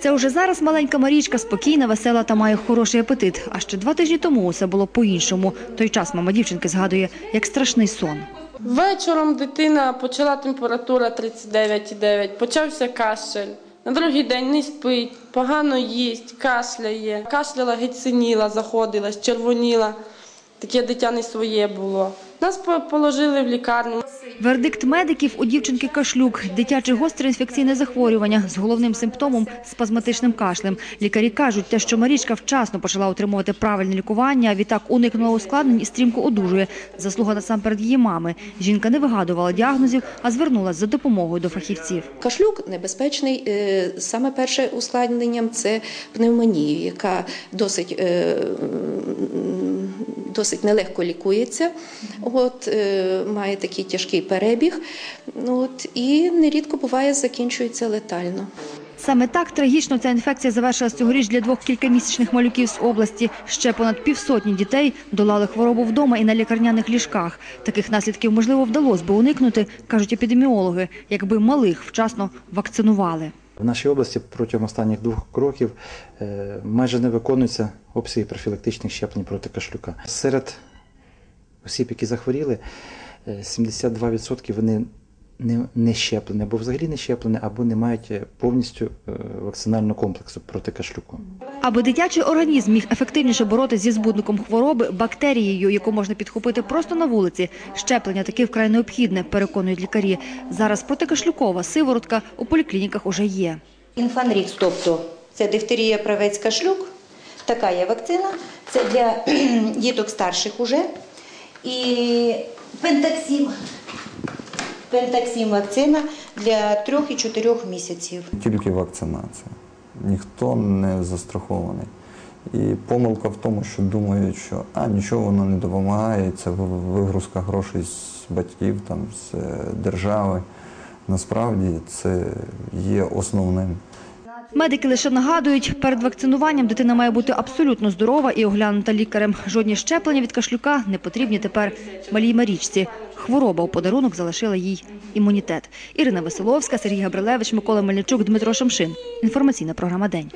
Це уже зараз маленька Марічка спокійна, весела та має хороший апетит. А ще два тижні тому усе було по-іншому. Той час мама дівчинки згадує, як страшний сон. Вечором дитина почала температура 39,9, почався кашель. На другий день не спить, погано їсть, кашляє. Кашляла, геть синіла, заходилась, червоніла. Таке дитя не своє було. Нас по- положили в лікарню. Вердикт медиків у дівчинки кашлюк, дитяче гостре інфекційне захворювання з головним симптомом спазматичним кашлем. Лікарі кажуть, те, що Марічка вчасно почала отримувати правильне лікування, а відтак уникнула ускладнень і стрімко одужує. Заслуга насамперед її мами. Жінка не вигадувала діагнозів, а звернулася за допомогою до фахівців. Кашлюк небезпечний. е, Саме перше ускладненням це пневмонія, яка досить, е, досить нелегко лікується. От, е, має такий тяжкий перебіг. Ну, От, і нерідко буває, закінчується летально. Саме так трагічно ця інфекція завершилась цьогоріч для двох кількамісячних малюків з області. Ще понад півсотні дітей долали хворобу вдома і на лікарняних ліжках. Таких наслідків, можливо, вдалося би уникнути, кажуть епідеміологи, якби малих вчасно вакцинували. В нашій області протягом останніх двох років е, майже не виконуються обсяги профілактичних щеплень проти кашлюка. Серед осіб, які захворіли, е, 72% вони не, не щеплені, або взагалі не щеплені, або не мають е, повністю е, вакцинального комплексу проти кашлюку. Аби дитячий організм міг ефективніше боротися зі збудником хвороби, бактерією, яку можна підхопити просто на вулиці, щеплення таки вкрай необхідне, переконують лікарі. Зараз протикашлюкова сиворотка у поліклініках уже є. Інфанрікс, тобто це дифтерія, правець, кашлюк. Така є вакцина. Це для діток старших уже. І пентаксим. Пентаксим вакцина для 3 і 4 місяців. Тільки вакцинація. Ніхто не застрахований. І помилка в тому, що думають, що а нічого воно не допомагає, це вигрузка грошей з батьків, там, з е, держави. Насправді це є основним. Медики лише нагадують, перед вакцинуванням дитина має бути абсолютно здорова і оглянута лікарем. Жодні щеплення від кашлюка не потрібні тепер малій Марічці. Хвороба у подарунок залишила їй імунітет. Ірина Веселовська, Сергій Габрилевич, Микола Мельничук, Дмитро Шамшин. Інформаційна програма «День».